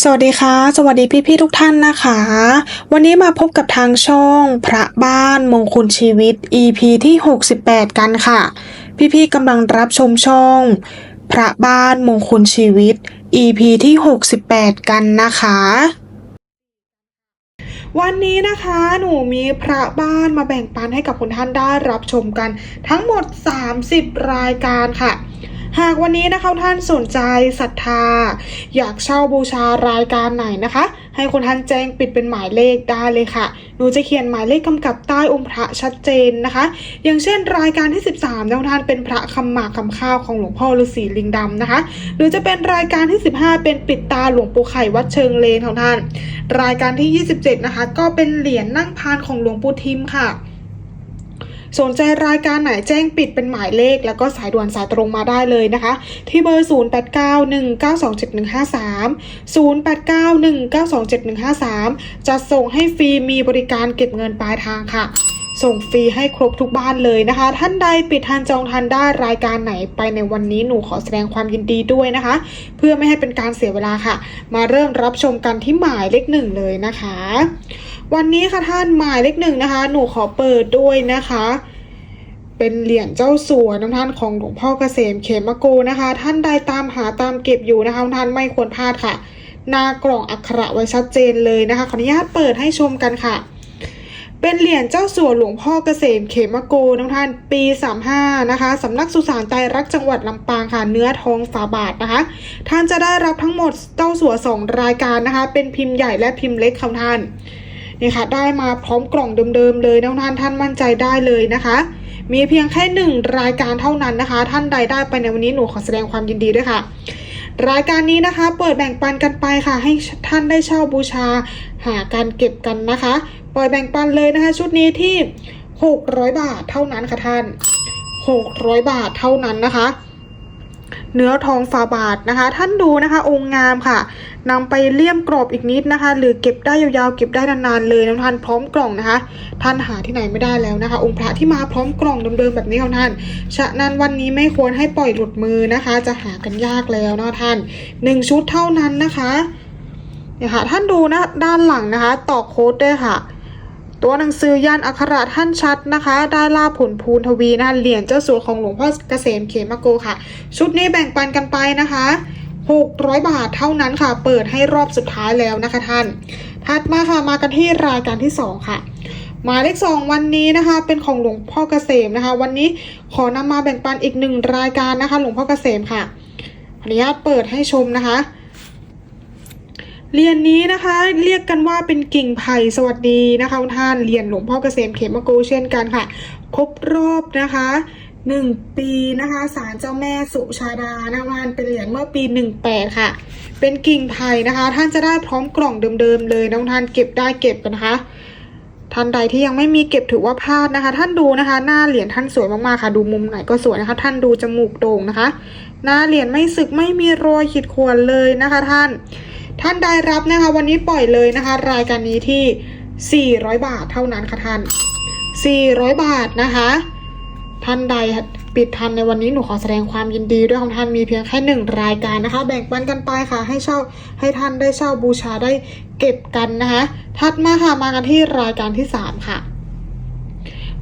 สวัสดีค่ะ สวัสดีพี่ๆทุกท่านนะคะ วันนี้มาพบกับทางช่อง พระบ้านมงคลชีวิต EP ที่ 68 กันค่ะ พี่ๆกำลังรับชมช่อง พระบ้านมงคลชีวิต EP ที่ 68 กันนะคะ วันนี้นะคะหนูมีพระบ้านมาแบ่งปันให้กับคุณท่านได้รับชมกัน ทั้งหมด 30 รายการค่ะ หากวันนี้นะคะท่านสนใจศรัทธา อยากเช่าบูชารายการไหนนะคะ ให้คุณท่านแจ้งปิดเป็นหมายเลขได้เลยค่ะหนูจะเขียนหมายเลขกำกับใต้องค์พระชัดเจนนะคะ อย่างเช่นรายการที่ 13นะท่านเป็นพระคำหมากคำข้าวของหลวงพ่อฤาษีลิงดำนะคะ หรือจะเป็นรายการที่ 15 เป็นปิดตาหลวงปู่ไข่วัดเชิงเลนของท่าน รายการที่ 27 นะคะ ก็เป็นเหรียญนั่งพานของหลวงปู่ทิมค่ะ สนใจรายการไหนแจ้งปิดเป็นหมายเลข แล้วก็สายด่วนสายตรงมาได้เลยนะคะ ที่เบอร์ 0891927153 0891927153 จะส่งให้ฟรีมีบริการเก็บเงินปลายทางค่ะ ส่งฟรีให้ครบทุกบ้านเลยนะคะ ท่านใดปิดทันจองทันได้รายการไหนไปในวันนี้หนูขอแสดงความยินดีด้วยนะคะ เพื่อไม่ให้เป็นการเสียเวลาค่ะ มาเริ่มรับชมกันที่หมายเลขหนึ่งเลยนะคะ วันนี้ค่ะท่านหมายเลขหนึ่งนะคะ หนูขอเปิดด้วยนะคะ เป็นเหรียญเจ้าสัวน้ำท่านของหลวงพ่อเกษมเขมโกนะคะ ท่านใดตามหาตามเก็บอยู่นะคะท่านไม่ควรพลาดค่ะ หน้ากล่องอักขระไว้ชัดเจนเลยนะคะขออนุญาตเปิดให้ชมกันค่ะ เป็นเหรียญเจ้าสัวหลวงพ่อเกษมเขมโกน้ำท่านปี35นะคะสำนักสุสานไตรรักจังหวัดลำปางค่ะ เนื้อทองฝาบาทนะคะ ท่านจะได้รับทั้งหมดเจ้าสัวสองรายการนะคะ เป็นพิมพ์ใหญ่และพิมพ์เล็กค่ะท่าน นี่ค่ะได้มาพร้อมกล่องเดิมๆเลยนะท่านท่านมั่นใจได้เลยนะคะ มีเพียงแค่หนึ่งรายการเท่านั้นนะคะ ท่านใดได้ไปในวันนี้หนูขอแสดงความยินดีด้วยค่ะ รายการนี้นะคะ เปิดแบ่งปันกันไปค่ะ ให้ท่านได้เช่าบูชาหาการเก็บกันนะคะเปิดแบ่งปันเลยนะคะ ชุดนี้ที่ 600 บาทเท่านั้นค่ะท่าน 600 บาทเท่านั้นนะคะ เนื้อทองฝาบาทนะคะ ท่านดูนะคะ องค์งามค่ะนำไปเลี่ยมกรอบอีกนิดนะคะ หรือเก็บได้ยาวๆ เก็บได้นานๆเลยนะท่านพร้อมกล่องนะคะ ท่านหาที่ไหนไม่ได้แล้วนะคะ องค์พระที่มาพร้อมกล่องเดิมๆแบบนี้ของท่าน ฉะนั้นวันนี้ไม่ควรให้ปล่อยหลุดมือนะคะ จะหากันยากแล้วนะท่านหนึ่งชุดเท่านั้นนะคะเนี่ยค่ะท่านดูนะด้านหลังนะคะต่อโค้ดด้วยค่ะ ตัวหนังสือยันอักขระท่านชัดนะคะ ได้ลาผลพูนทวีนะคะเหรียญเจ้าสัวของหลวงพ่อเกษมเขมโกค่ะ ชุดนี้แบ่งปันกันไปนะคะ 600 บาทเท่านั้นค่ะ เปิดให้รอบสุดท้ายแล้วนะคะท่าน ถัดมาค่ะมากันที่รายการที่ 2 ค่ะหมายเลขสองวันนี้นะคะเป็นของหลวงพ่อเกษมนะคะ วันนี้ขอนำมาแบ่งปันอีกหนึ่งรายการนะคะ หลวงพ่อเกษมค่ะขออนุญาตเปิดให้ชมนะคะ เหรียญนี้นะคะ เรียกกันว่าเป็นกิ่งไผ่สวัสดีนะคะท่านเหรียญหลวงพ่อเกษมเขมโกเช่นกันค่ะ ครบรอบนะคะหนึ่งปีนะคะศาลเจ้าแม่สุชาดานะคะมันเป็นเหรียญเมื่อปีหนึ่งแปดค่ะ เป็นกิ่งไผ่นะคะ ท่านจะได้พร้อมกล่องเดิมๆเลยนะทุกท่านเก็บได้เก็บกันนะคะท่านใดที่ยังไม่มีเก็บถือว่าพลาดนะคะ ท่านดูนะคะ หน้าเหรียญท่านสวยมากๆค่ะ ดูมุมไหนก็สวยนะคะ ท่านดูจมูกโด่งนะคะ หน้าเหรียญไม่สึกไม่มีรอยขีดข่วนเลยนะคะ ท่าน ท่านได้รับนะคะ วันนี้ปล่อยเลยนะคะ รายการนี้ที่ 400 บาทเท่านั้นค่ะท่าน 400 บาทนะคะ ท่านใดปิดทันในวันนี้หนูขอแสดงความยินดีด้วยของท่านมีเพียงแค่หนึ่งรายการนะคะ แบ่งปันกันไปค่ะ ให้เช่าให้ท่านได้เช่าบูชาได้เก็บกันนะคะ ถัดมาค่ะมากันที่รายการที่สามค่ะ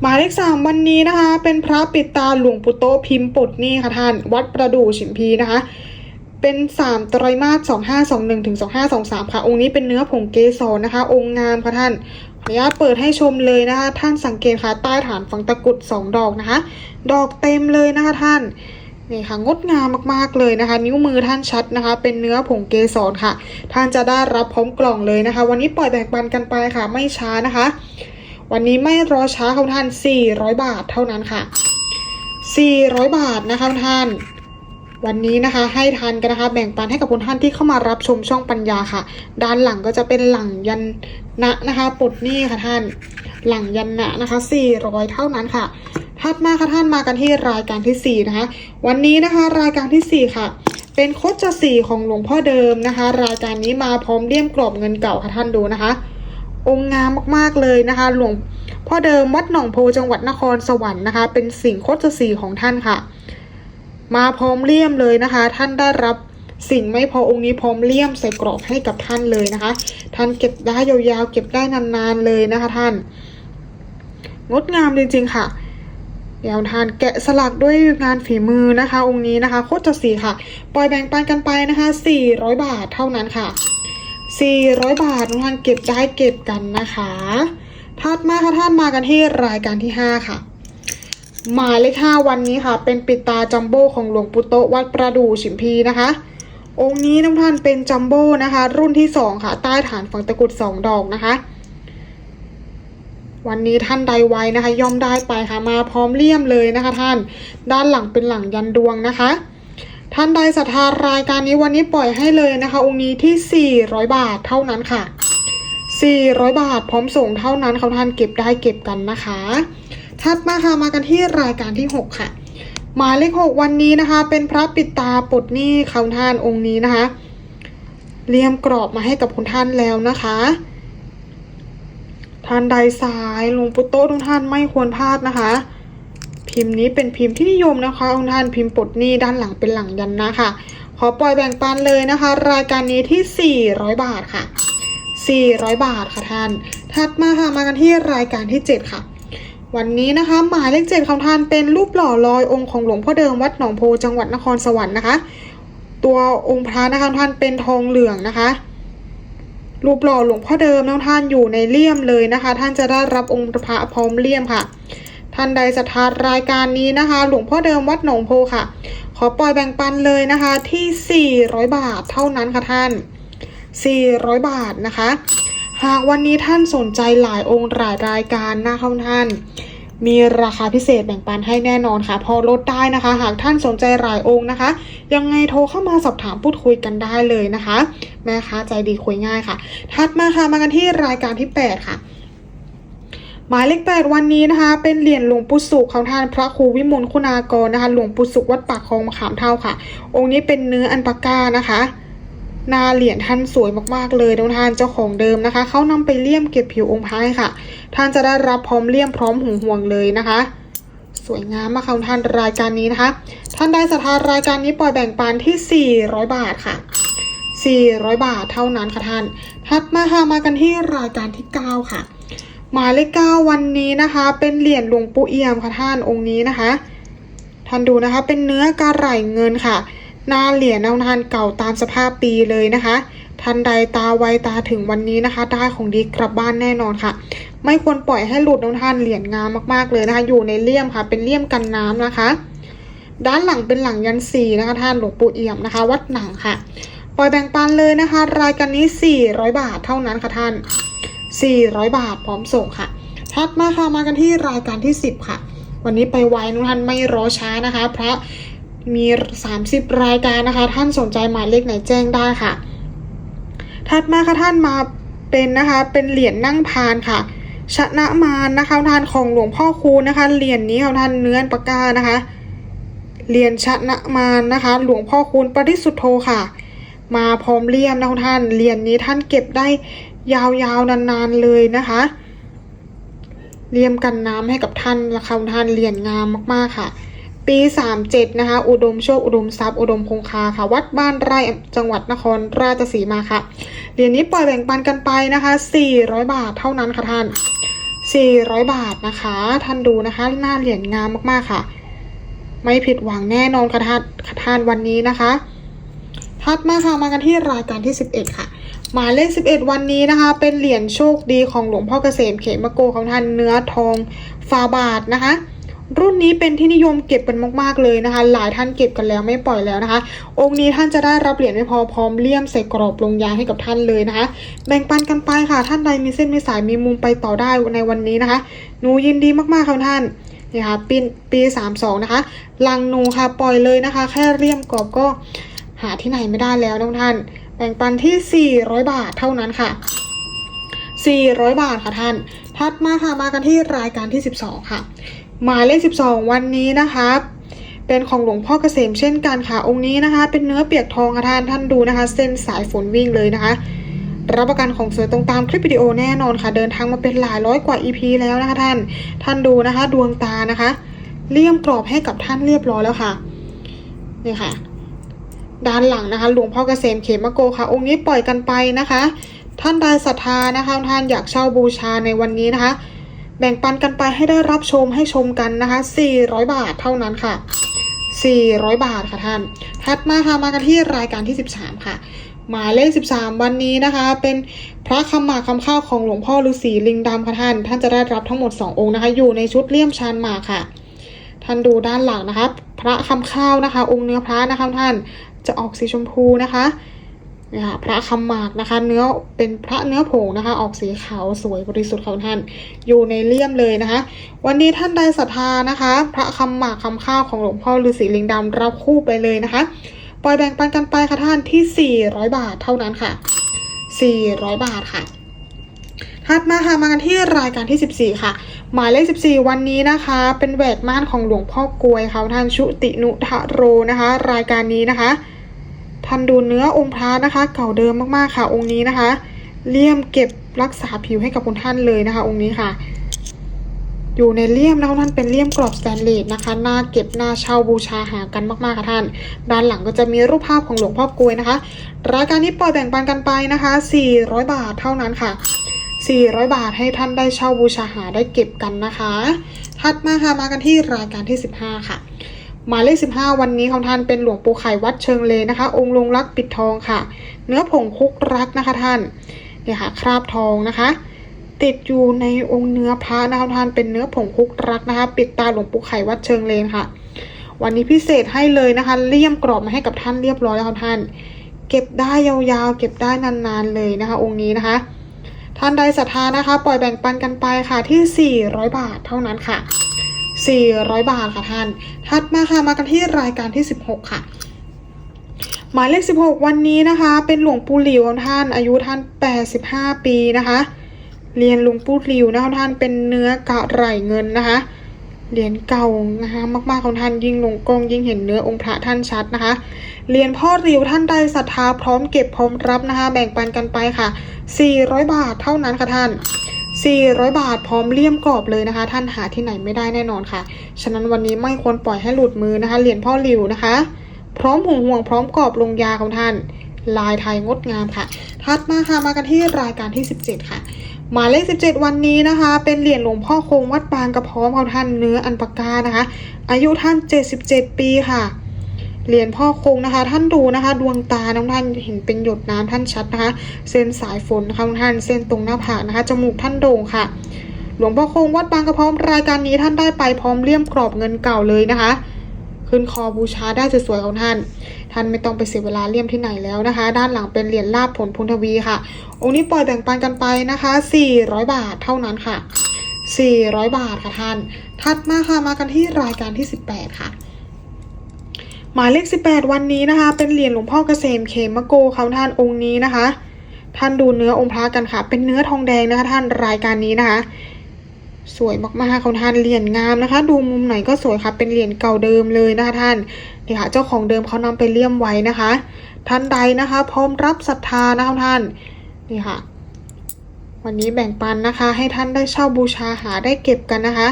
หมายเลขสามวันนี้นะคะ เป็นพระปิดตาหลวงปู่โตพิมพ์ปดนี่ค่ะท่าน วัดประดู่ฉิมพีนะคะ เป็นสามไตรมาสสองห้าสองหนึ่งถึงสองห้าสองสามค่ะ องค์นี้เป็นเนื้อผงเกสรนะคะ องค์งามค่ะท่านขออนุญาตเปิดให้ชมเลยนะคะ ท่านสังเกตค่ะใต้ฐานฝังตะกรุดสองดอกนะคะ ดอกเต็มเลยนะคะท่านนี่ค่ะงดงามมากๆเลยนะคะ นิ้วมือท่านชัดนะคะ เป็นเนื้อผงเกสรค่ะ ท่านจะได้รับพร้อมกล่องเลยนะคะ วันนี้ปล่อยแบ่งปันกันไปค่ะ ไม่ช้านะคะ วันนี้ไม่รอช้าค่ะท่าน 400 บาทเท่านั้นค่ะ 400 บาทนะคะท่าน วันนี้นะคะให้ทันกันนะคะ แบ่งปันให้กับคุณท่านที่เข้ามารับชมช่องปัญญาค่ะ ด้านหลังก็จะเป็นหลังยันนะนะคะปลดหนี้ค่ะท่าน หลังยันนะนะคะ400 เท่านั้นค่ะถัดมาค่ะท่านมากันที่รายการที่ 4 นะคะ วันนี้นะคะรายการทีสี่ 4 ค่ะ เป็นโคจสีของหลวงพ่อเดิมนะคะ รายการนี้มาพร้อมเลี่ยมกรอบเงินเก่าค่ะท่านดูนะคะ องค์งามมากๆเลยนะคะ หลวงพ่อเดิมวัดหนองโพจังหวัดนครสวรรค์นะคะ เป็นสิ่งโคจสีของท่านค่ะ มาพร้อมเลี่ยมเลยนะคะ ท่านได้รับสิ่งไม่พอองค์นี้พร้อมเลี่ยมใส่กรอบให้กับท่านเลยนะคะ ท่านเก็บได้ยาวๆเก็บได้นานๆเลยนะคะท่าน งดงามจริงๆค่ะเดี๋ยวทานแกะสลักด้วยงานฝีมือนะคะ องค์นี้นะคะโคตรจะสีค่ะ ปล่อยแบ่งปันกันไปนะคะ 400 บาทเท่านั้นค่ะ 400 บาททุกท่านเก็บได้เก็บกันนะคะถัดมาค่ะท่านมากันที่รายการที่ 5 ค่ะ หมายเลข5วันนี้ค่ะ เป็นปิดตาจัมโบ้ของหลวงปู่โตวัดประดู่ฉิมพีนะคะ องค์นี้ทุกท่านเป็นจัมโบ้นะคะ รุ่นที่2ค่ะ ใต้ฐานฝั่งตะกรุด2ดอกนะคะ วันนี้ท่านใดไว้นะคะ ย่อมได้ไปค่ะมาพร้อมเลี่ยมเลยนะคะ ท่านด้านหลังเป็นหลังยันดวงนะคะ ท่านใดศรัทธารายการนี้วันนี้ปล่อยให้เลยนะคะ องค์นี้ที่ 400 บาทเท่านั้นค่ะ 400 บาทพร้อมส่งเท่านั้นเขาท่านเก็บได้เก็บกันนะคะ ถัดมาค่ะมากันที่รายการที่ 6 ค่ะ หมายเลข 6 วันนี้นะคะ เป็นพระปิดตาปลดหนี้เขาท่านองค์นี้นะคะ เลี่ยมกรอบมาให้กับคุณท่านแล้วนะคะท่านใดสายหลวงปู่โตะทุกท่านไม่ควรพลาดนะคะ พิมพ์นี้เป็นพิมพ์ที่นิยมนะคะทุกท่านพิมพ์ปลดหนี้ด้านหลังเป็นหลังยันนะค่ะขอปล่อยแบ่งปันเลยนะคะ รายการนี้ที่ 400 บาทค่ะ 400 บาทค่ะท่าน ถัดมาค่ะมากันที่รายการที่ 7 ค่ะ วันนี้นะคะ หมายเลขเจ็ดของท่านเป็นรูปหล่อลอยองค์ของหลวงพ่อเดิมวัดหนองโพจังหวัดนครสวรรค์นะคะ ตัวองค์พระนะคะท่านเป็นทองเหลืองนะคะ รูปหล่อหลวงพ่อเดิมน้องท่านอยู่ในเลี่ยมเลยนะคะ ท่านจะได้รับองค์พระพร้อมเลี่ยมค่ะ ท่านใดศรัทธารายการนี้นะคะ หลวงพ่อเดิมวัดหนองโพค่ะ ขอปล่อยแบ่งปันเลยนะคะที่ 400 บาทเท่านั้นค่ะท่าน 400 บาทนะคะ หากวันนี้ท่านสนใจหลายองค์หลายรายการนะคะท่าน มีราคาพิเศษแบ่งปันให้แน่นอนค่ะ พอลดได้นะคะ หากท่านสนใจหลายองค์นะคะ ยังไงโทรเข้ามาสอบถามพูดคุยกันได้เลยนะคะ แม่ค้าใจดีคุยง่ายค่ะ ถัดมาค่ะมากันที่รายการที่ 8 ค่ะหมายเลขแปดวันนี้นะคะ เป็นเหรียญหลวงปู่สุขของท่านพระครูวิมลคุณากรนะคะ หลวงปู่สุขวัดปากคลองขามเท่าค่ะ องค์นี้เป็นเนื้ออันปาก้านะคะ หนาเหรียญท่านสวยมากๆเลยท่านเจ้าของเดิมนะคะ เขานำไปเลี่ยมเก็บผิวองค์พระให้ค่ะ ท่านจะได้รับพร้อมเลี่ยมพร้อมหูห่วงเลยนะคะ สวยงามมากค่ะท่านรายการนี้นะคะ ท่านได้สถานรายการนี้ปล่อยแบ่งปันที่ 400 บาทค่ะ 400 บาทเท่านั้นค่ะท่าน ถัดมาค่ะมากันที่รายการที่ 9 ค่ะ หมายเลขเก้าวันนี้นะคะ เป็นเหรียญหลวงปู่เอี่ยมค่ะท่านองค์นี้นะคะ ท่านดูนะคะเป็นเนื้อกระไหลเงินค่ะ หน้าเหรียญเอาทานเก่าตามสภาพปีเลยนะคะท่านใดตาไวตาถึงวันนี้นะคะ ได้ของดีกลับบ้านแน่นอนค่ะ ไม่ควรปล่อยให้หลุดน้องท่านเหรียญงามมากๆเลยนะคะ อยู่ในเลี่ยมค่ะ เป็นเลี่ยมกันน้ำนะคะ ด้านหลังเป็นหลังยันสีนะคะท่านหลวงปู่เอี่ยมนะคะ วัดหนังค่ะ ปล่อยแบ่งปันเลยนะคะ รายการนี้ 400 บาทเท่านั้นค่ะท่าน 400 บาทพร้อมส่งค่ะถัดมาค่ะมากันที่รายการที่ 10 ค่ะ วันนี้ไปไวนุท่านไม่รอช้านะคะ พระ มี 30 รายการนะคะ ท่านสนใจหมายเลขไหนแจ้งได้ค่ะ ถัดมาค่ะท่านมาเป็นนะคะ เป็นเหรียญนั่งพานค่ะ ชนะมารนะคะท่านของหลวงพ่อคูณนะคะ เหรียญนี้ค่ะท่านเนื้อปากกานะคะ เหรียญชนะมารนะคะ หลวงพ่อคูณปริสุทธโธค่ะ มาพร้อมเลี่ยมนะคะท่าน เหรียญนี้ท่านเก็บได้ยาวๆนานๆเลยนะคะเลี่ยมกันน้ำให้กับท่านราคาท่านเหรียญงามมากๆค่ะ ปี 37 นะคะ อุดมโชค อุดมทรัพย์ อุดมคงคาค่ะ วัดบ้านไร่จังหวัดนครราชสีมาค่ะ เหรียญนี้ปล่อยแบ่งปันกันไปนะคะ 400 บาทเท่านั้นค่ะท่าน 400 บาทนะคะ ท่านดูนะคะ หน้าเหรียญงามมากๆค่ะ ไม่ผิดหวังแน่นอนค่ะท่านค่ะท่านวันนี้นะคะ ถัดมาค่ะ มากันที่รายการที่ 11 ค่ะหมายเลข 11 วันนี้นะคะ เป็นเหรียญโชคดีของหลวงพ่อเกษมเขมโกของท่านเนื้อทองฟาบาทนะคะ รุ่นนี้เป็นที่นิยมเก็บกันมาก ๆ เลยนะคะ หลายท่านเก็บกันแล้วไม่ปล่อยแล้วนะคะ องค์นี้ท่านจะได้รับเหรียญไม่พอพร้อมเลี่ยมใส่กรอบลงยาให้กับท่านเลยนะคะ แบ่งปันกันไปค่ะ ท่านใดมีเส้นมีสายมีมุมไปต่อได้ในวันนี้นะคะ หนูยินดีมากๆค่ะท่านนี่ค่ะปีปี32นะคะ ลังหนูค่ะปล่อยเลยนะคะ แค่เลี่ยมกรอบก็หาที่ไหนไม่ได้แล้วน้องท่าน แบ่งปันที่ 400 บาทเท่านั้นค่ะ 400 บาทค่ะท่าน ถัดมาค่ะมากันที่รายการที่ 12 ค่ะ หมายเลข 12 วันนี้นะคะเป็นของหลวงพ่อเกษมเช่นกันค่ะองค์นี้นะคะ เป็นเนื้อเปียกทองค่ะท่านท่านดูนะคะ เส้นสายฝนวิ่งเลยนะคะ รับประกันของสวยตรงตามคลิปวิดีโอแน่นอนค่ะ เดินทางมาเป็นหลายร้อยกว่า EP แล้วนะคะท่าน ท่านดูนะคะ ดวงตานะคะ เลี่ยมกรอบให้กับท่านเรียบร้อยแล้วค่ะนี่ค่ะ ด้านหลังนะคะ หลวงพ่อเกษมเขมโกค่ะ องค์นี้ปล่อยกันไปนะคะ ท่านใดศรัทธานะคะท่านอยากเช่าบูชาในวันนี้นะคะ แบ่งปันกันไปให้ได้รับชมให้ชมกันนะคะ 400 บาทเท่านั้นค่ะ 400 บาทค่ะท่าน ถัดมาค่ะมากันที่รายการที่ 13 ค่ะ หมายเลข 13 วันนี้นะคะ เป็นพระคำหมากคำข้าวของหลวงพ่อฤาษีลิงดำค่ะท่าน ท่านจะได้รับทั้งหมด 2 องค์นะคะ อยู่ในชุดเลี่ยมชานหมากค่ะ ท่านดูด้านหลังนะคะ พระคำข้าวนะคะ องค์เนื้อพระนะคะท่าน จะออกสีชมพูนะคะ นี่ยค่ะพระคำหมากนะคะ เนื้อเป็นพระเนื้อผงนะคะ ออกสีขาวสวยบริสุทธิ์ของท่าน อยู่ในเลี่ยมเลยนะคะ วันนี้ท่านใดศรัทธานะคะ พระคำหมากคำข้าวของหลวงพ่อฤาษีลิงดำรับคู่ไปเลยนะคะ ปล่อยแบ่งปันกันไปค่ะท่านที่ 400 บาทเท่านั้นค่ะ 400 บาทค่ะถัดมาค่ะมากันที่รายการที่ 14 ค่ะ หมายเลข 14 วันนี้นะคะ เป็นแหวกม่านของหลวงพ่อกลวยเขาท่านชุตินุทะโรนะคะ รายการนี้นะคะ ท่านดูเนื้อองค์พระนะคะ เก่าเดิมมากๆค่ะ องค์นี้นะคะ เลี่ยมเก็บรักษาผิวให้กับคุณท่านเลยนะคะ องค์นี้ค่ะ อยู่ในเลี่ยมนะคะท่านเป็นเลี่ยมกรอบสแตนเลสนะคะหน้าเก็บหน้าเช่าบูชาหากันมากๆค่ะท่าน ด้านหลังก็จะมีรูปภาพของหลวงพ่อกลวยนะคะ รายการนี้ปล่อยแบ่งปันกันไปนะคะ 400 บาทเท่านั้นค่ะ400 บาทให้ท่านได้เช่าบูชาหาได้เก็บกันนะคะ ถัดมาค่ะมากันที่รายการที่ 15 ค่ะ หมายเลข 15 วันนี้ของท่านเป็นหลวงปู่ไข่วัดเชิงเลนะคะ องค์ลงรักปิดทองค่ะ เนื้อผงคุกรักนะคะท่านเนี่ยค่ะคราบทองนะคะ ติดอยู่ในองค์เนื้อพระนะคะท่านเป็นเนื้อผงคุกรักนะคะ ปิดตาหลวงปู่ไข่วัดเชิงเลนค่ะ วันนี้พิเศษให้เลยนะคะ เลี่ยมกรอบมาให้กับท่านเรียบร้อยแล้วค่ะท่าน เก็บได้ยาวๆ เก็บได้นานๆเลยนะคะ องค์นี้นะคะท่านใดศรัทธานะคะ ปล่อยแบ่งปันกันไปค่ะที่ 400 บาทเท่านั้นค่ะ 400 บาทค่ะท่าน ถัดมาค่ะมากันที่รายการที่ 16 ค่ะ หมายเลข 16 วันนี้นะคะ เป็นหลวงปู่หลิวท่านอายุท่าน 85 ปีนะคะ เรียนหลวงปู่หลิวนะคะท่านเป็นเนื้อกระไหลเงินนะคะเหรียญเก่านะคะมากๆของท่านยิ่งลงกล้องยิ่งเห็นเนื้อองค์พระท่านชัดนะคะเหรียญพ่อริวท่านใดศรัทธาพร้อมเก็บพร้อมรับนะคะ แบ่งปันกันไปค่ะ 400 บาทเท่านั้นค่ะท่าน 400 บาทพร้อมเลี่ยมกรอบเลยนะคะ ท่านหาที่ไหนไม่ได้แน่นอนค่ะ ฉะนั้นวันนี้ไม่ควรปล่อยให้หลุดมือนะคะ เหรียญพ่อริวนะคะ พร้อมห่วงห่วงพร้อมกรอบลงยาของท่าน ลายไทยงดงามค่ะ ถัดมาค่ะมากันที่รายการที่ 17 ค่ะ หมายเลข 17 วันนี้นะคะ เป็นเหรียญหลวงพ่อคงวัดบางกระพร้อมของท่านเนื้ออันปากกานะคะ อายุท่าน 77 ปีค่ะ เหรียญพ่อคงนะคะ ท่านดูนะคะ ดวงตาน้องท่านเห็นเป็นหยดน้ำท่านชัดนะคะ เส้นสายฝนนะคะท่านเส้นตรงหน้าผากนะคะจมูกท่านโด่งค่ะ หลวงพ่อคงวัดบางกระพร้อมรายการนี้ท่านได้ไปพร้อมเลี่ยมกรอบเงินเก่าเลยนะคะ ขึ้นคอบูชาได้สวยๆของท่าน ท่านไม่ต้องไปเสียเวลาเลี่ยมที่ไหนแล้วนะคะ ด้านหลังเป็นเหรียญลาบผลพุนทวีค่ะ องค์นี้ปล่อยแบ่งปันกันไปนะคะ 400 บาทเท่านั้นค่ะ400 บาทค่ะท่าน ถัดมาค่ะ มากันที่รายการที่ 18 ค่ะ หมายเลข 18 วันนี้นะคะ เป็นเหรียญหลวงพ่อเกษมเขมโกเขาท่านองค์นี้นะคะ ท่านดูเนื้อองค์พระกันค่ะ เป็นเนื้อทองแดงนะคะ ท่านรายการนี้นะคะ สวยมากๆเขาท่านเหรียญงามนะคะ ดูมุมไหนก็สวยค่ะ เป็นเหรียญเก่าเดิมเลยนะคะท่านนี่ค่ะ เจ้าของเดิมเขานำไปเลี่ยมไว้นะคะ ท่านใดนะคะ พร้อมรับศรัทธานะคะท่านนี่ค่ะ วันนี้แบ่งปันนะคะ ให้ท่านได้เช่าบูชาหาได้เก็บกันนะคะ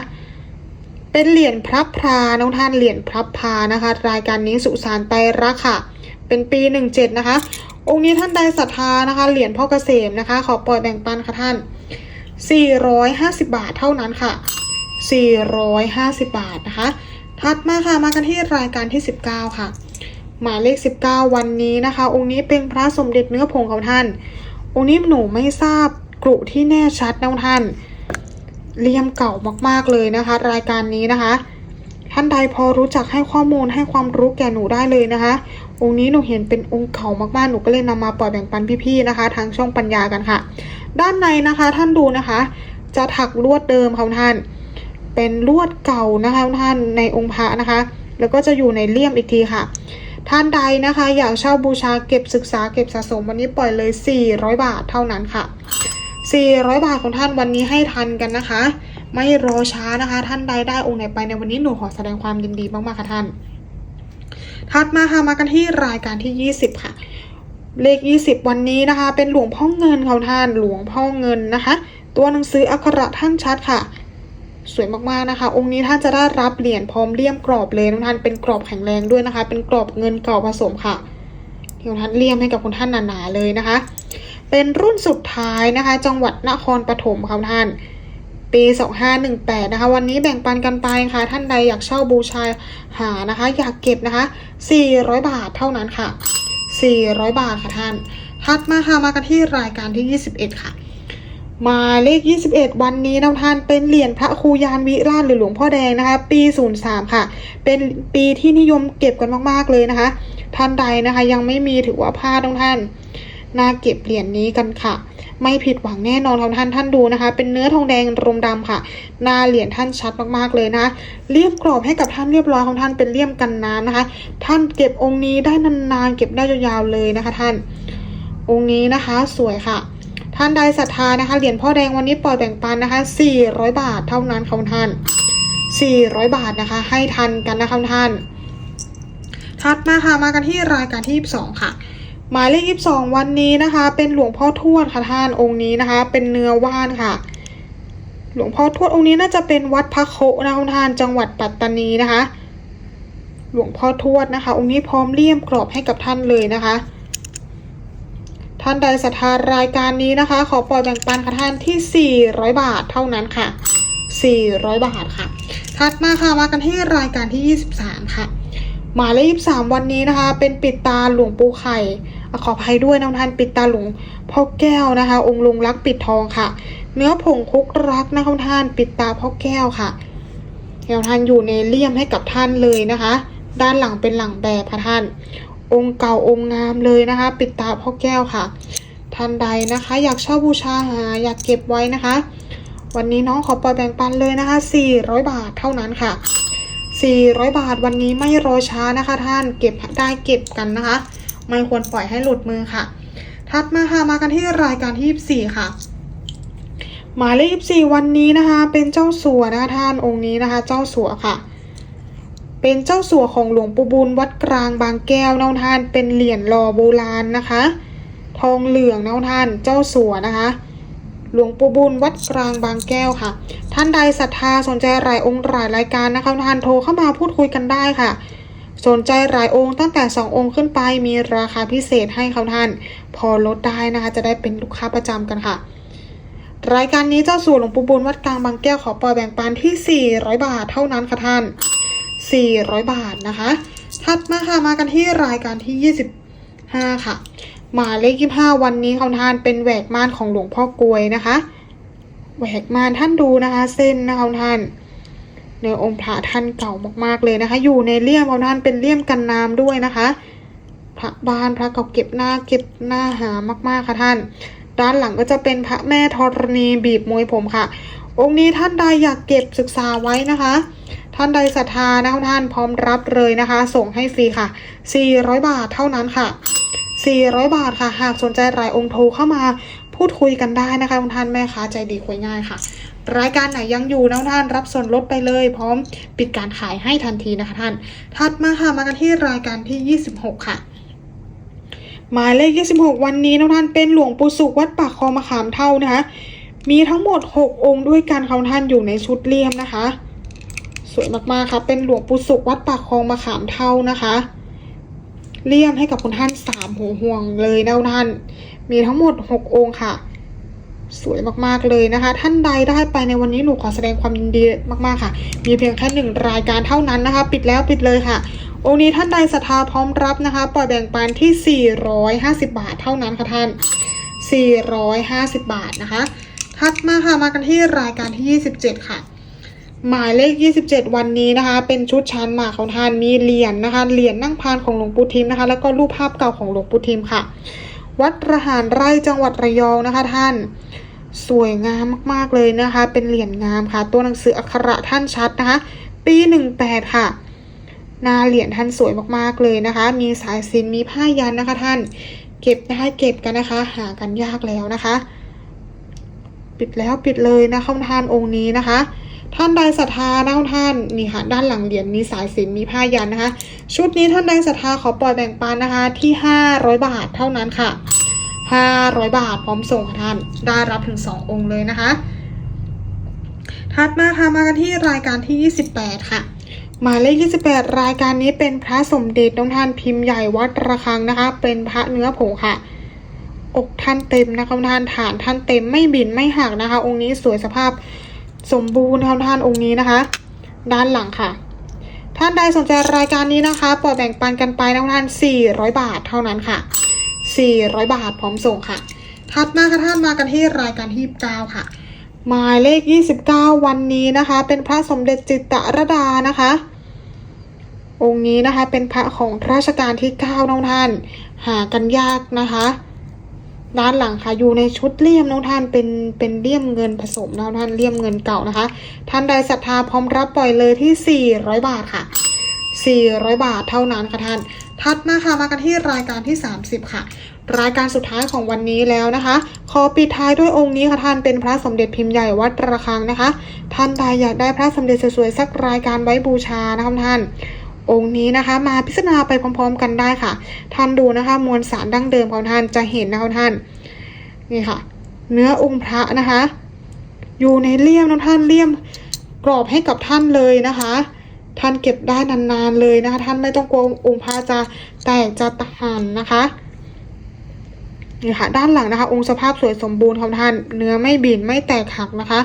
เป็นเหรียญพระพราน้องท่านเหรียญพระพานะคะ รายการนี้สุสานไตรรักค่ะ เป็นปี 17 นะคะ องค์นี้ท่านใดศรัทธานะคะ เหรียญพ่อเกษมนะคะ ขอปล่อยแบ่งปันค่ะท่าน 450 บาทเท่านั้นค่ะ 450 บาทนะคะ ถัดมาค่ะมากันที่รายการที่ 19 ค่ะ หมายเลข 19 วันนี้นะคะ องค์นี้เป็นพระสมเด็จเนื้อผงของท่าน องค์นี้หนูไม่ทราบกรุที่แน่ชัดนะท่าน เลี่ยมเก่ามากๆเลยนะคะ รายการนี้นะคะ ท่านใดพอรู้จักให้ข้อมูลให้ความรู้แก่หนูได้เลยนะคะ องค์นี้หนูเห็นเป็นองค์เก่ามากๆหนูก็เลยนำมาปล่อยแบ่งปันพี่ๆนะคะ ทางช่องปัญญากันค่ะ ด้านในนะคะท่านดูนะคะ จะถักลวดเดิมของท่าน เป็นลวดเก่านะคะท่านในองค์พระนะคะ แล้วก็จะอยู่ในเลี่ยมอีกทีค่ะท่านใดนะคะ อยากเช่าบูชาเก็บศึกษาเก็บสะสมวันนี้ปล่อยเลย 400 บาทเท่านั้นค่ะ 400 บาทของท่านวันนี้ให้ทันกันนะคะ ไม่รอช้านะคะ ท่านใดได้องค์ไหนไปในวันนี้หนูขอแสดงความยินดีมากๆค่ะท่าน ถัดมาค่ะมากันที่รายการที่ 20 ค่ะ เลข 20 วันนี้นะคะ เป็นหลวงพ่อเงินเขาท่านหลวงพ่อเงินนะคะ ตัวหนังสืออักขระท่านชัดค่ะ สวยมากๆนะคะ องค์นี้ท่านจะได้รับเหรียญพร้อมเลี่ยมกรอบเลยนะท่านเป็นกรอบแข็งแรงด้วยนะคะ เป็นกรอบเงินเก่าผสมค่ะเดี๋ยวทัดเลี่ยมให้กับคุณท่านหนาๆเลยนะคะ เป็นรุ่นสุดท้ายนะคะ จังหวัดนครปฐมค่ะท่าน ปี 2518 นะคะ วันนี้แบ่งปันกันไปค่ะ ท่านใดอยากเช่าบูชาหานะคะ อยากเก็บนะคะ 400 บาทเท่านั้นค่ะ 400 บาทค่ะท่านถัดมาค่ะมากันที่รายการที่ 21 ค่ะมาเลข 21 วันนี้นะท่านเป็นเหรียญพระครูยานวิราชหรือหลวงพ่อแดงนะคะ ปี 03 ค่ะ เป็นปีที่นิยมเก็บกันมาก ๆ เลยนะคะ ท่านใดนะคะ ยังไม่มีถือว่าพลาดทุกท่าน น่าเก็บเหรียญนนี้กันค่ะ ไม่ผิดหวังแน่นอนท่านท่านท่านดูนะคะ เป็นเนื้อทองแดงรมดำค่ะ หน้าเหรียญท่านชัดมากๆเลยนะเลี่ยมกรอบให้กับท่านเรียบร้อยของท่านเป็นเลี่ยมกันน้ำนะคะ ท่านเก็บองค์นี้ได้นานๆเก็บได้ยาวๆเลยนะคะ ท่าน องค์นี้นะคะสวยค่ะท่านใดศรัทธานะคะเหรียญพ่อแดงวันนี้ปล่อยแบ่งปันนะคะ 400 บาทเท่านั้นค่ะท่าน 400 บาทนะคะ ให้ทันกันนะคะท่านถัดมาค่ะมากันที่รายการที่ 22 ค่ะ หมายเลข22วันนี้นะคะ เป็นหลวงพ่อทวดค่ะท่านองค์นี้นะคะ เป็นเนื้อว่านค่ะ หลวงพ่อทวดองค์นี้น่าจะเป็นวัดพระโคนะคะท่านจังหวัดปัตตานีนะคะ หลวงพ่อทวดนะคะ องค์นี้พร้อมเลี่ยมกรอบให้กับท่านเลยนะคะ ท่านใดศรัทธารายการนี้นะคะ ขอปล่อยแบ่งปันค่ะท่านที่ 400 บาทเท่านั้นค่ะ 400 บาทค่ะถัดมาค่ะมากันที่รายการที่ 23 ค่ะ หมายเลข23วันนี้นะคะ เป็นปิดตาหลวงปู่ไข่ขออภัยด้วยนะท่านปิดตาหลวงพ่อแก้วนะคะ องค์ลุงรักปิดทองค่ะ เนื้อผงคุกรักนะคะท่านปิดตาพ่อแก้วค่ะเดี๋ยวท่านอยู่ในเลี่ยมให้กับท่านเลยนะคะ ด้านหลังเป็นหลังแบบค่ะท่าน องค์เก่าองค์งามเลยนะคะ ปิดตาพ่อแก้วค่ะ ท่านใดนะคะ อยากเช่าบูชาหาอยากเก็บไว้นะคะ วันนี้น้องขอปล่อยแบ่งปันเลยนะคะ400 บาทเท่านั้นค่ะ 400 บาทวันนี้ไม่รอช้านะคะ ท่านเก็บได้เก็บกันนะคะ ไม่ควรปล่อยให้หลุดมือค่ะ ถัดมาค่ะมากันที่รายการที่24 ค่ะ หมายเลข24 วันนี้นะคะ เป็นเจ้าสัวนะคะท่านองค์นี้นะคะ เจ้าสัวค่ะ เป็นเจ้าสัวของหลวงปู่บุญวัดกลางบางแก้วนะท่านเป็นเหรียญหล่อโบราณนะคะ ทองเหลืองนะท่านเจ้าสัวนะคะ หลวงปู่บุญวัดกลางบางแก้วค่ะ ท่านใดศรัทธาสนใจรายองค์รายรายการนะคะท่านโทรเข้ามาพูดคุยกันได้ค่ะ สนใจรายองค์ตั้งแต่ 2 องค์ขึ้นไปมีราคาพิเศษให้เขาท่าน พอลดได้นะคะจะได้เป็นลูกค้าประจำกันค่ะ รายการนี้เจ้าสู่หลวงปู่บุญวัดกลางบางแก้วขอปล่อยแบ่งปันที่ 400 บาทเท่านั้นค่ะท่าน 400 บาทนะคะถัดมาค่ะมากันที่รายการที่ 25 ค่ะ หมายเลข25วันนี้เขาทานเป็นแหวกม่านของหลวงพ่อกลวยนะคะ แหวกม่านท่านดูนะคะ เส้นนะคะท่านเนื้อองค์พระท่านเก่ามากๆเลยนะคะ อยู่ในเลี่ยมของท่านเป็นเลี่ยมกันน้ำด้วยนะคะ พระบานพระเก่าเก็บหน้าเก็บหน้าหามากๆค่ะท่าน ด้านหลังก็จะเป็นพระแม่ธรณีบีบมวยผมค่ะ องค์นี้ท่านใดอยากเก็บศึกษาไว้นะคะ ท่านใดศรัทธานะคะท่านพร้อมรับเลยนะคะ ส่งให้ฟรีค่ะ 400 บาทเท่านั้นค่ะ 400 บาทค่ะ หากสนใจรายองค์โทรเข้ามาพูดคุยกันได้นะคะท่านแม่ค้าใจดีคุยง่ายค่ะ รายการไหนยังอยู่นะท่านรับส่วนลดไปเลย พร้อมปิดการขายให้ทันทีนะคะท่าน ถัดมาค่ะมากันที่รายการที่ 26 ค่ะหมายเลข 26 วันนี้นะท่านเป็นหลวงปู่สุขวัดปากคลองมะขามเท่านะคะมีทั้งหมด 6 องค์ด้วยกันเขาท่านอยู่ในชุดเลี่ยมนะคะ วยมากๆค่ะเป็นหลวงปู่สุขวัดปากคลองมะขามเท่านะคะ เลี่ยมให้กับคุณท่านสามหัวห่วงเลยนะท่าน มีทั้งหมด6องค์ค่ะ สวยมากๆเลยนะคะ ท่านใดได้ไปในวันนี้หนูขอแสดงความยินดีมากๆค่ะ มีเพียงแค่หนึ่งรายการเท่านั้นนะคะ ปิดแล้วปิดเลยค่ะ องค์นี้ท่านใดศรัทธาพร้อมรับนะคะปล่อยแบ่งปันที่ 450 บาทเท่านั้นค่ะท่าน 450 บาทนะคะถัดมาค่ะมากันที่รายการที่ 27 ค่ะ หมายเลข 27 วันนี้นะคะ เป็นชุดชั้นหมากของท่านมีเหรียญนะคะ เหรียญนั่งพานของหลวงปู่ทิมนะคะ แล้วก็รูปภาพเก่าของหลวงปู่ทิมค่ะ วัดระหารไร่จังหวัดระยองนะคะท่าน สวยงามมากๆเลยนะคะ เป็นเหรียญงามค่ะ ตัวหนังสืออักขระท่านชัดนะคะ ปี 18 ค่ะ หน้าเหรียญท่านสวยมากๆเลยนะคะ มีสายสินมีผ้ายันนะคะท่าน เก็บได้เก็บกันนะคะ หากันยากแล้วนะคะ ปิดแล้วปิดเลยนะคะท่านองค์นี้นะคะ ท่านใดศรัทธานะท่านนี่ค่ะด้านหลังเหรียญมีสายสินมีผ้ายันนะคะ ชุดนี้ท่านใดศรัทธาขอปล่อยแบ่งปันนะคะที่ 500 บาทเท่านั้นค่ะ 500 บาทพร้อมส่งค่ะท่านได้รับถึง 2 องค์เลยนะคะ ถัดมาค่ะมากันที่รายการที่ 28 ค่ะหมายเลข 28 รายการนี้เป็นพระสมเด็จน้องท่านพิมพ์ใหญ่วัดระฆังนะคะ เป็นพระเนื้อผงค่ะ อกท่านเต็มนะคะท่านฐานท่านเต็มไม่บินไม่หักนะคะ องค์นี้สวยสภาพ สมบูรณ์ค่ะท่านองค์นี้นะคะ ด้านหลังค่ะ ท่านใดสนใจรายการนี้นะคะปล่อยแบ่งปันกันไปนะท่าน 400 บาทเท่านั้นค่ะ 400 บาทพร้อมส่งค่ะถัดมาค่ะท่านมากันที่รายการที่9ค่ะ หมายเลข 29 วันนี้นะคะ เป็นพระสมเด็จจิตตรดานะคะ องค์นี้นะคะเป็นพระของรัชกาลที่9น้องท่าน หากันยากนะคะ ด้านหลังค่ะอยู่ในชุดเลี่ยมน้องท่านเป็นเป็นเลี่ยมเงินผสมน้องท่านเลี่ยมเงินเก่านะคะ ท่านใดศรัทธาพร้อมรับปล่อยเลยที่ 400 บาทค่ะ 400 บาทเท่านั้นค่ะท่านถัดมาค่ะมากันที่รายการที่ 30 ค่ะ รายการสุดท้ายของวันนี้แล้วนะคะ ขอปิดท้ายด้วยองค์นี้ค่ะท่านเป็นพระสมเด็จพิมพ์ใหญ่วัดระฆังนะคะ ท่านใดอยากได้พระสมเด็จสวยๆสักรายการไว้บูชานะคะท่าน องค์นี้นะคะ มาพิจารณาไปพร้อม ๆ กันได้ค่ะ ท่านดูนะคะ มวลสารดั้งเดิมของท่านจะเห็นนะคะท่านนี่ค่ะ เนื้อองค์พระนะคะ อยู่ในเลี่ยมนะท่านเลี่ยมกรอบให้กับท่านเลยนะคะ ท่านเก็บได้นานๆเลยนะคะ ท่านไม่ต้องกลัวองค์พระจะแตกจะตะหันนะคะนี่ค่ะด้านหลังนะคะ องค์สภาพสวยสมบูรณ์ของท่าน เนื้อไม่บินไม่แตกหักนะคะ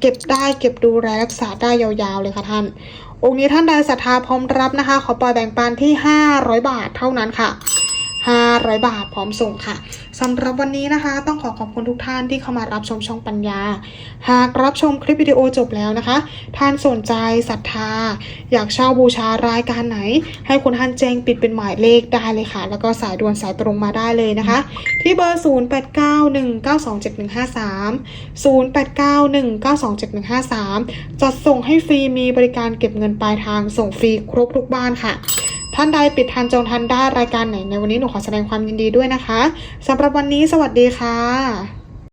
เก็บได้เก็บดูแลรักษาได้ยาวๆเลยค่ะท่าน องค์นี้ท่านใดศรัทธาพร้อมรับนะคะ ขอปล่อยแบ่งปันที่ 500 บาทเท่านั้นค่ะ 500 บาทพร้อมส่งค่ะสำหรับวันนี้นะคะ ต้องขอขอบคุณทุกท่านที่เข้ามารับชมช่องปัญญา หากรับชมคลิปวิดีโอจบแล้วนะคะ ท่านสนใจศรัทธา อยากเช่าบูชารายการไหน ให้คุณท่านแจ้งปิดเป็นหมายเลขได้เลยค่ะ แล้วก็สายด่วนสายตรงมาได้เลยนะคะ ที่เบอร์ 0891927153 0891927153 จัดส่งให้ฟรีมีบริการเก็บเงินปลายทางส่งฟรีครบทุกบ้านค่ะ ท่านใดปิดทันจองทันได้รายการไหนในวันนี้หนูขอแสดงความยินดีด้วยนะคะสำหรับวันนี้สวัสดีค่ะ